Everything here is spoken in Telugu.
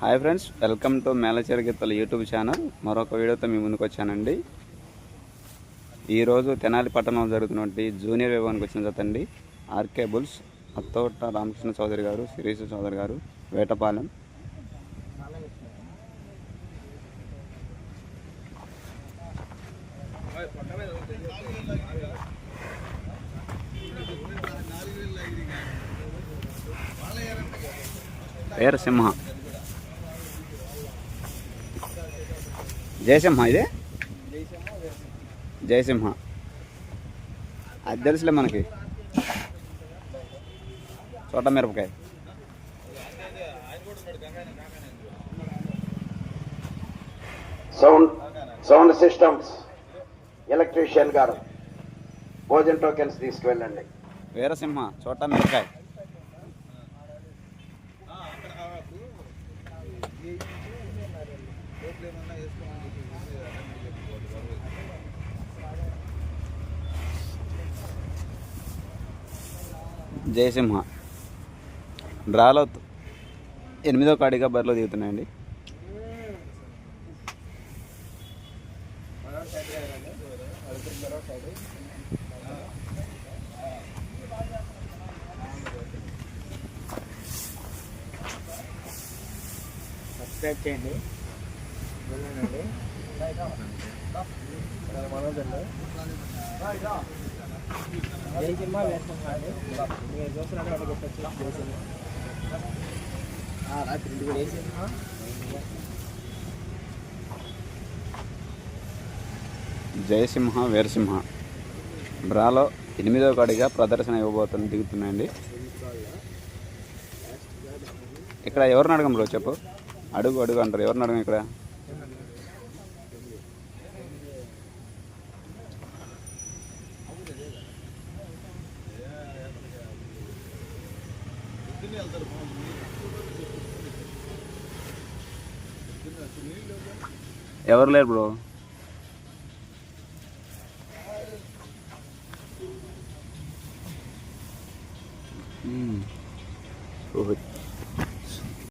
Hi friends welcome to Melachera Gittala YouTube channel. మరొక వీడియోతో మీ ముందుకు వచ్చానండి. ఈరోజు తెనాలి పట్టణంలో జరుగుతున్నటువంటి జూనియర్ విభాగానికి వచ్చిన జతండి ఆర్కే బుల్స్ అత్తోట రామకృష్ణ చౌదరి గారు శిరీష చౌదరి గారు వేటపాలెం. వీరసింహ జయసింహ ఇదే? జయసింహ. అది తెలుసులే మనకి. చోట మిరపకాయ. Sound sound systems. ఎలక్ట్రీషియన్ గారు. భోజన్ టోకెన్స్ తీసుకువెళ్ళండి. వీరసింహ చోట మిరపకాయ. జయసింహ. డ్రాలో ఎనిమిదో కాడిగా బరిలో దిగుతున్నాయండి. సబ్స్క్రైబ్ చేయండి. వెళ్ళండి సినిమా మీరు చెప్పచ్చు సినిమా రాత్రి సినిమా జయసింహ వీరసింహ బ్రాలో ఎనిమిదో కాడిగా ప్రదర్శన ఇవ్వబోతున్న దిగుతున్నాయండి. ఇక్కడ ఎవరిని అడగం బ్రో చెప్పు? అడుగు అడుగు అంటారు. ఎవరిని అడగం ఇక్కడ? ఎవరు లేరు బ్రో మ్మ్. ఓహో